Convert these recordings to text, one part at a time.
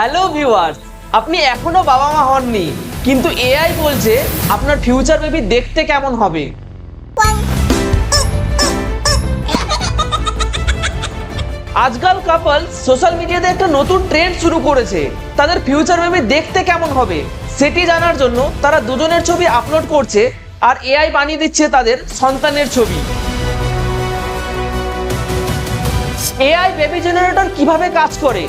Hello viewers আপনি এখনও বাবা মা হননি, কিন্তু এআই বলছে আপনার ফিউচার বেবি দেখতে কেমন হবে। আজকাল কাপল সোশ্যাল মিডিয়াতে একটা নতুন ট্রেন্ড শুরু করেছে। তাদের ফিউচার বেবি দেখতে কেমন হবে, সেটি জানার জন্য তারা দুজনের ছবি আপলোড করছে আর এআই বানিয়ে দিচ্ছে তাদের সন্তানের ছবি। এআই বেবি জেনারেটর কীভাবে কাজ করে?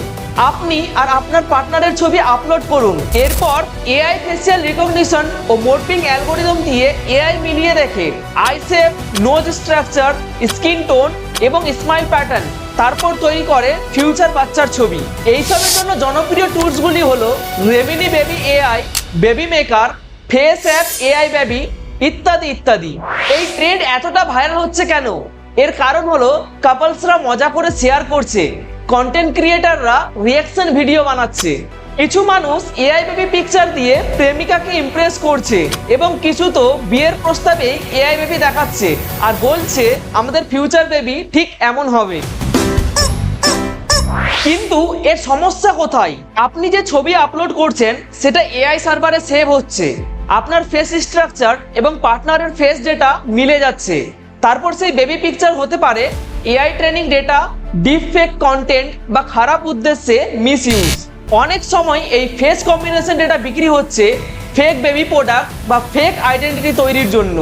আপনি আর আপনার পার্টনারের ছবি আপলোড করুন। এরপর এআই ফেসিয়াল রিকগনিশন ও মোরপিং অ্যালগোরিদম দিয়ে এআই মিলিয়ে দেখে। Eye shape nose structure skin tone এবং স্মাইল প্যাটার্ন তারপর তৈরি করে ফিউচার বাচ্চার ছবি। এইসবের জন্য জনপ্রিয় টুলসগুলি হলো Remini baby AI baby maker face app AI baby ইত্যাদি ইত্যাদি। এই ট্রেন্ড এতটা ভাইরাল হচ্ছে কেন? এর কারণ হলো কাপলসরা মজা করে শেয়ার করছে। কন্টেন্ট ক্রিয়েটাররা রিয়াকশন ভিডিও বানাচ্ছে। কিছু মানুষ এআই বেবি পিকচার দিয়ে প্রেমিকাকে ইমপ্রেস করছে এবং কিছু তো বিয়ের প্রস্তাবে এআই বেবি দেখাচ্ছে আর বলছে, আমাদের ফিউচার বেবি ঠিক এমন হবে। কিন্তু এর সমস্যা কোথায়? আপনি যে ছবি আপলোড করছেন, সেটা এআই সার্ভারে সেভ হচ্ছে। আপনার ফেস স্ট্রাকচার এবং পার্টনারের ফেস ডেটা মিলে যাচ্ছে। তারপর সেই বেবি পিকচার হতে পারে AI training data deep fake content বা খারাপ উদ্দেশ্যে মিস ইউজ অনেক সময় এই ফেস কম্বিনেশন ডেটা বিক্রি হচ্ছে ফেক বেবি প্রোডাক্ট বা ফেক আইডেন্টিটি তৈরির জন্য।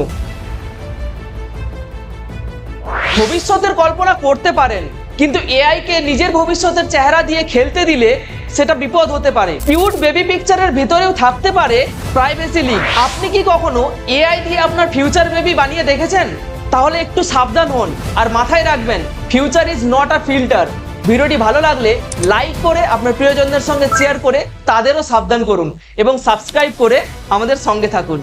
ভবিষ্যতের কল্পনা করতে পারেন, কিন্তু এআই কে নিজের ভবিষ্যতের চেহারা দিয়ে খেলতে দিলে সেটা বিপদ হতে পারে। কিউট বেবি পিকচারের ভিতরেও থাকতে পারে প্রাইভেসি লিক আপনি কি কখনো এআই দিয়ে আপনার ফিউচার বেবি বানিয়ে দেখেছেন? তাহলে একটু সাবধান হন আর মাথায় রাখবেন future is not a filter ভিডিওটি ভালো লাগলে লাইক করে আপনার প্রিয়জনদের সঙ্গে শেয়ার করে তাদেরও সাবধান করুন এবং সাবস্ক্রাইব করে আমাদের সঙ্গে থাকুন।